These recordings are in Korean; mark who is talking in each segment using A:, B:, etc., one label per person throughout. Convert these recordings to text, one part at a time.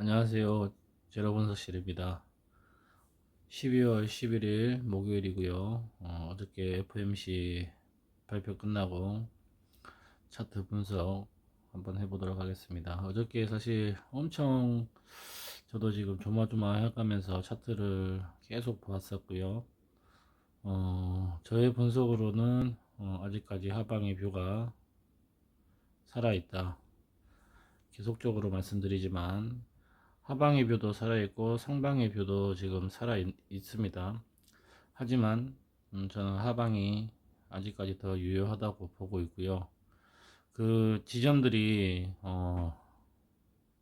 A: 안녕하세요. 제로분석실입니다. 12월 11일 목요일이고요. 어, 저께 FMC 발표 끝나고 차트 분석 한번 해보도록 하겠습니다. 어저께 사실 엄청 저도 지금 조마조마 해가면서 차트를 계속 보았었고요. 어, 저의 분석으로는 어, 아직까지 하방의 뷰가 살아있다. 계속적으로 말씀드리지만 하방의 뷰도 살아있고 상방의 뷰도 지금 살아 있습니다. 하지만 음, 저는 하방이 아직까지 더 유효하다고 보고 있고요. 그 지점들이 어,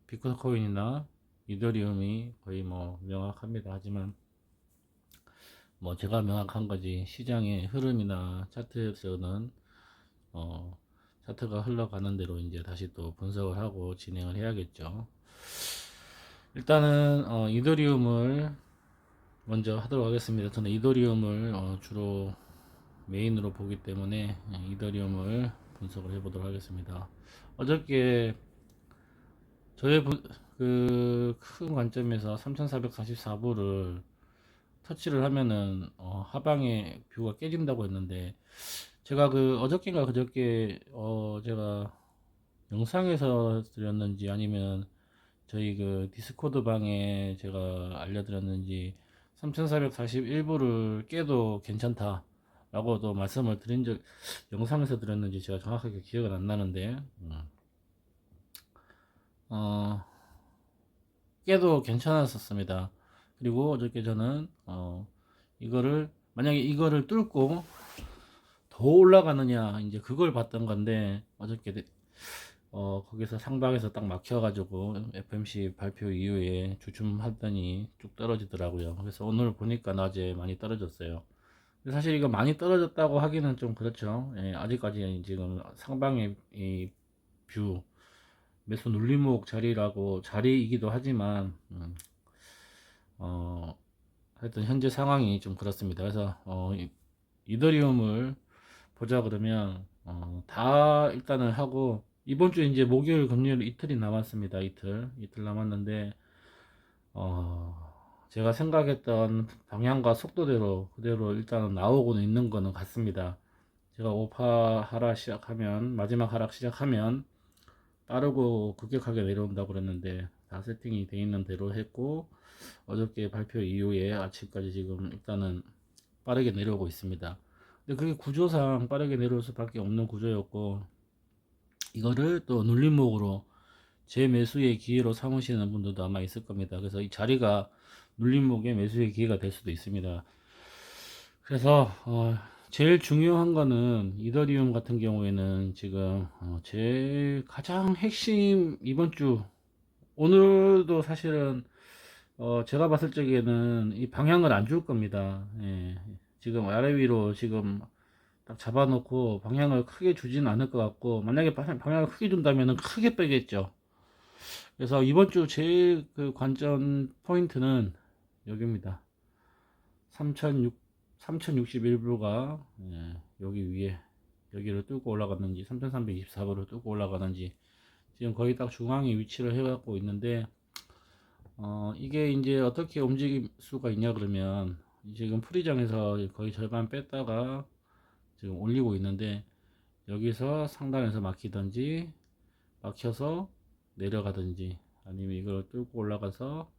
A: 비트코인이나 이더리움이 거의 뭐 명확합니다. 하지만 뭐 제가 명확한 거지 시장의 흐름이나 차트에서는 어, 차트가 흘러가는 대로 이제 다시 또 분석을 하고 진행을 해야겠죠. 일단은 어, 이더리움을 먼저 하도록 하겠습니다. 저는 이더리움을 어, 주로 메인으로 보기 때문에 예, 이더리움을 분석을 해보도록 하겠습니다. 어저께 저의 그큰 관점에서 3444부를 터치를 하면은 어, 하방의 뷰가 깨진다고 했는데 제가 그 어저께인가 그저께 어 제가 영상에서 드렸는지 아니면 저희 그 디스코드 방에 제가 알려드렸는지 3441부를 깨도 괜찮다 라고도 말씀을 드린 적 영상에서 드렸는지 제가 정확하게 기억은 안 나는데 음. 어 깨도 괜찮았었습니다 그리고 어저께 저는 어 이거를 만약에 이거를 뚫고 더 올라가느냐 이제 그걸 봤던 건데 어저께 어 거기서 상방에서 딱 막혀가지고 FMC 발표 이후에 주춤하더니 쭉 떨어지더라고요. 그래서 오늘 보니까 낮에 많이 떨어졌어요. 사실 이거 많이 떨어졌다고 하기는 좀 그렇죠. 예, 아직까지 지금 상방의 이 뷰 매수 눌림목 자리라고 자리이기도 하지만 음, 어 하여튼 현재 상황이 좀 그렇습니다. 그래서 어, 이- 이더리움을 보자 그러면 어, 다 일단은 하고 이번 주 이제 목요일 금요일 이틀이 남았습니다. 이틀 이틀 남았는데 어, 제가 생각했던 방향과 속도대로 그대로 일단은 나오고는 있는 거는 같습니다. 제가 오파 하락 시작하면 마지막 하락 시작하면 빠르고 급격하게 내려온다고 그랬는데 다 세팅이 돼 있는 대로 했고 어저께 발표 이후에 아침까지 지금 일단은 빠르게 내려오고 있습니다. 근데 그게 구조상 빠르게 내려올 수밖에 없는 구조였고 이거를 또 눌림목으로 재매수의 기회로 삼으시는 분들도 아마 있을 겁니다. 그래서 이 자리가 눌림목의 매수의 기회가 될 수도 있습니다. 그래서 어, 제일 중요한 거는 이더리움 같은 경우에는 지금 어, 제일 가장 핵심 이번 주 오늘도 사실은 어, 제가 봤을 적에는 이 방향을 안 줄 겁니다. 예. 지금 아래 위로 지금 딱 잡아놓고 방향을 크게 주지는 않을 것 같고 만약에 방- 방향을 크게 준다면 크게 빼겠죠. 그래서 이번 주 제일 그 관전 포인트는 여기입니다. 3006 3061부가 예, 여기 위에 여기를 뚫고 올라갔는지 3324부를 뚫고 올라가는지 지금 거의 딱 중앙에 위치를 해 갖고 있는데 어 이게 이제 어떻게 움직일 수가 있냐 그러면 지금 프리장에서 거의 절반 뺐다가 지금 올리고 있는데 여기서 상단에서 막히든지 막혀서 내려가든지 아니면 이걸 뚫고 올라가서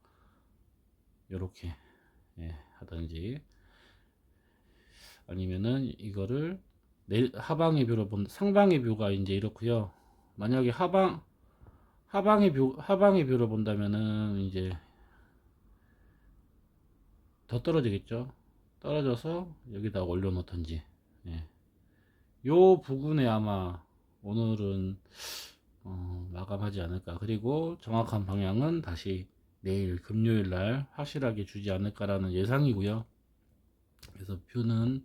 A: 이렇게 예, 하든지 아니면은 이거를 내, 하방의 뷰로 본 상방의 뷰가 이제 이렇고요. 만약에 하방 하방의 뷰 하방의 뷰로 본다면은 이제 더 떨어지겠죠? 떨어져서 여기다 올려놓든지 예. 요 부분에 아마 오늘은 어, 마감하지 않을까. 그리고 정확한 방향은 다시 내일 금요일 날 확실하게 주지 않을까라는 예상이고요. 그래서 뷰는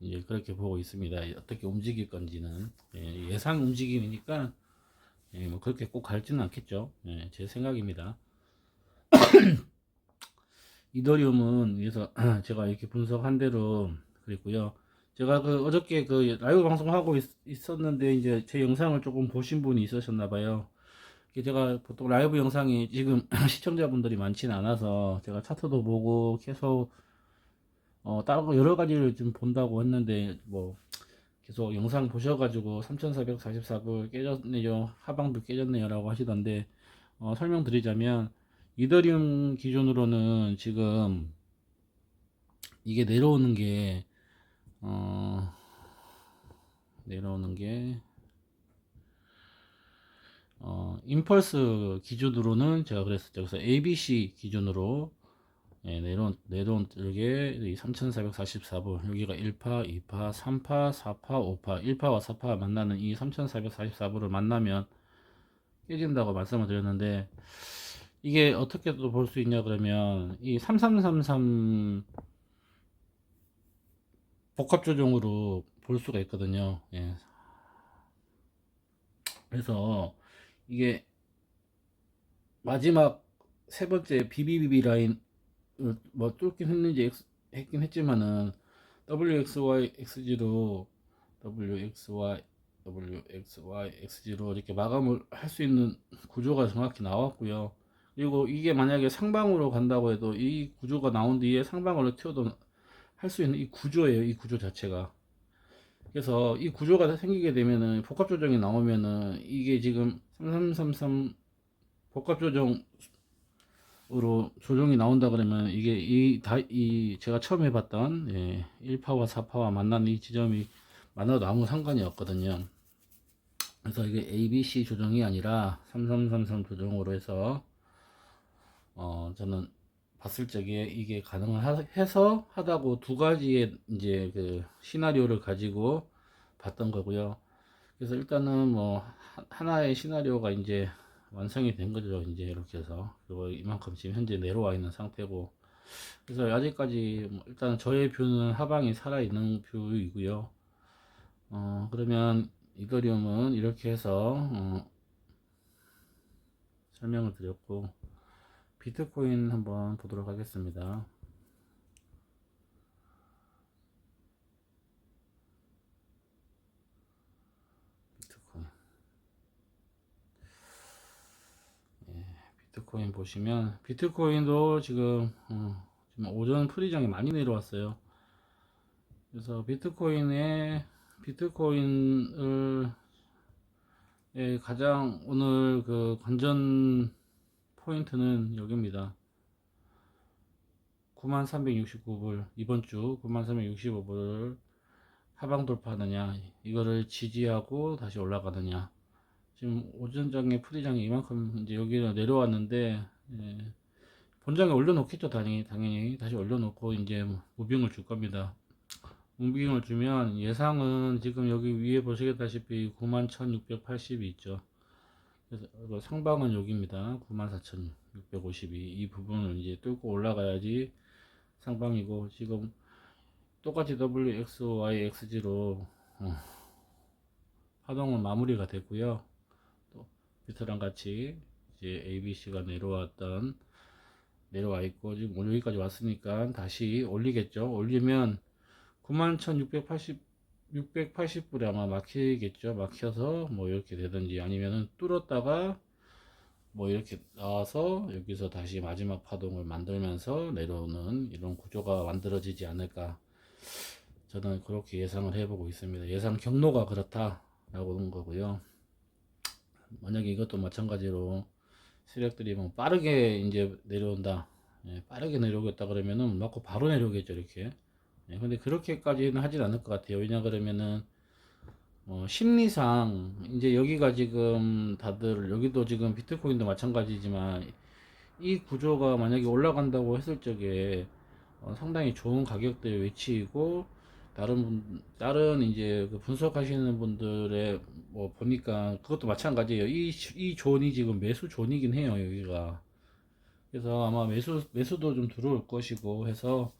A: 이제 그렇게 보고 있습니다. 어떻게 움직일 건지는. 예, 예상 움직임이니까 예, 뭐 그렇게 꼭 갈지는 않겠죠. 예, 제 생각입니다. 이더리움은 그래서 제가 이렇게 분석한 대로 그랬고요. 제가 그 어저께 그 라이브 방송하고 있, 었는데 이제 제 영상을 조금 보신 분이 있으셨나 봐요. 제가 보통 라이브 영상이 지금 시청자분들이 많지는 않아서 제가 차트도 보고 계속 어 다른 거 여러 가지를 좀 본다고 했는데 뭐 계속 영상 보셔가지고 3444불 깨졌네요 하방도 깨졌네요 라고 하시던데 어 설명드리자면 이더리움 기준으로는 지금 이게 내려오는 게 어, 내려오는 게 어, 임펄스 기준으로는 제가 그랬었죠. 그래서 ABC 기준으로 예, 내려온 내려온 이게 3,444부 여기가 1파, 2파, 3파, 4파, 5파, 1파와 4파가 만나는 이 3,444부를 만나면 깨진다고 말씀을 드렸는데 이게 어떻게 또 볼 수 있냐 그러면 이 3333 복합 조정으로 볼 수가 있거든요. 예. 그래서 이게 마지막 세 번째 BBB 라인을 뭐 뚫긴 했는지 했긴 했지만은 WXY X0 WXY WXY X0 이렇게 마감을 할 수 있는 구조가 정확히 나왔고요. 그리고 이게 만약에 상방으로 간다고 해도 이 구조가 나온 뒤에 상방으로 튀어도 할 수 있는 이 구조예요. 이 구조 자체가. 그래서 이 구조가 생기게 되면은 복합 조정이 나오면은 이게 지금 3333 복합 조정으로 조정이 나온다 그러면 이게 이 다이 제가 처음 해봤던 예, 1파와 4파와 만나는 이 지점이 만나도 아무 상관이 없거든요. 그래서 이게 ABC 조정이 아니라 3333 조정으로 해서 어 저는 봤을 적에 이게 가능해서 하다고 두 가지의 이제 그 시나리오를 가지고 봤던 거고요. 그래서 일단은 뭐 하- 하나의 시나리오가 이제 완성이 된 거죠. 이제 이렇게 해서 그리고 이만큼 지금 현재 내려와 있는 상태고 그래서 아직까지 뭐 일단 저의 뷰는 하방이 살아 있는 뷰이고요. 어 그러면 이더리움은 이렇게 해서 어, 설명을 드렸고 비트코인 한번 보도록 하겠습니다. 비트코인. 예, 비트코인 보시면 비트코인도 지금 어, 지금 오전 프리장이 많이 내려왔어요. 그래서 비트코인에 비트코인을 예, 가장 오늘 그 관전 포인트는 여기입니다. 9369불 이번 주 9365불을 하방 돌파하느냐 이거를 지지하고 다시 올라가느냐. 지금 오전장에 프리장이 이만큼 이제 여기로 내려왔는데 예, 본장에 올려놓겠죠 당연히 당연히. 다시 올려놓고 이제 뭐 무빙을 줄 겁니다. 무빙을 주면 예상은 지금 여기 위에 보시겠다시피 91,680이 있죠 그래서 상방은 여기입니다. 94,652. 이 부분을 이제 뚫고 올라가야지 상방이고 지금 똑같이 WXY X0로 어, 파동은 마무리가 됐고요. 또 비트랑 같이 이제 ABC가 내려왔던 내려와 있고 지금 여기까지 왔으니까 다시 올리겠죠. 올리면 91,680 680불에 아마 막히겠죠. 막혀서 뭐 이렇게 되든지 아니면은 뚫었다가 뭐 이렇게 나와서 여기서 다시 마지막 파동을 만들면서 내려오는 이런 구조가 만들어지지 않을까. 저는 그렇게 예상을 해보고 있습니다. 예상 경로가 그렇다라고 하는 거고요. 만약에 이것도 마찬가지로 세력들이 뭐 빠르게 이제 내려온다. 예, 빠르게 내려오겠다 그러면은 맞고 바로 내려오겠죠. 이렇게. 예, 근데 그렇게까지는 하진 않을 것 같아요. 왜냐 그러면은 어, 심리상 이제 여기가 지금 다들 여기도 지금 비트코인도 마찬가지지만 이 구조가 만약에 올라간다고 했을 적에 어, 상당히 좋은 가격대 위치이고 다른 분 다른 이제 그 분석하시는 분들의 뭐 보니까 그것도 마찬가지예요. 이 이 존이 지금 매수 존이긴 해요. 여기가 그래서 아마 매수 매수도 좀 들어올 것이고 해서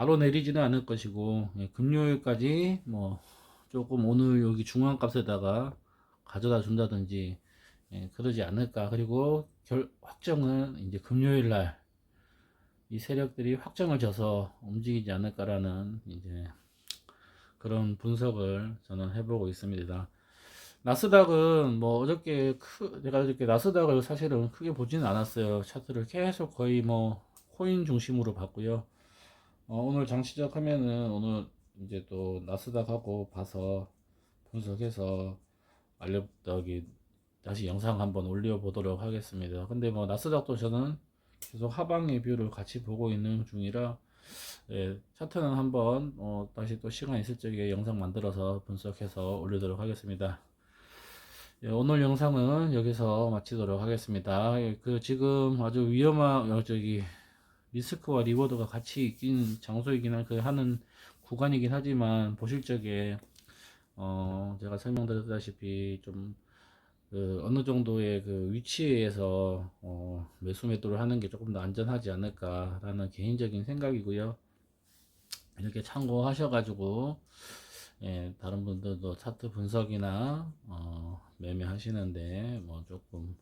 A: 바로 내리지는 않을 것이고 예, 금요일까지 뭐 조금 오늘 여기 중앙값에다가 가져다 준다든지 예, 그러지 않을까 그리고 결 확정은 이제 금요일 날 이 세력들이 확정을 져서 움직이지 않을까라는 이제 그런 분석을 저는 해보고 있습니다. 나스닥은 뭐 어저께 크, 내가 어저께 나스닥을 사실은 크게 보지는 않았어요. 차트를 계속 거의 뭐 코인 중심으로 봤고요. 어, 오늘 장 시작하면은 오늘 이제 또 나스닥하고 봐서 분석해서 알려더기 다시 영상 한번 올려보도록 하겠습니다. 근데 뭐 나스닥도 저는 계속 하방 리뷰를 같이 보고 있는 중이라 예, 차트는 한번 어, 다시 또 시간 있을 적에 영상 만들어서 분석해서 올리도록 하겠습니다. 예, 오늘 영상은 여기서 마치도록 하겠습니다. 예, 그 지금 아주 위험한 어, 저기 리스크와 리워드가 같이 있긴 장소이긴 한그 하는 구간이긴 하지만 보실 적에 어 제가 설명드렸다시피 좀 그 어느 정도의 그 위치에서 어 매수 매도를 하는 게 조금 더 안전하지 않을까라는 개인적인 생각이고요. 이렇게 참고하셔가지고 예, 다른 분들도 차트 분석이나 어, 매매하시는데 뭐 조금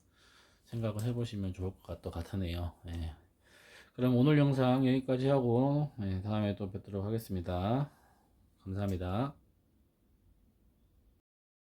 A: 생각을 해보시면 좋을 것 같, 같으네요. 예. 그럼 오늘 영상 여기까지 하고 예, 다음에 또 뵙도록 하겠습니다. 감사합니다.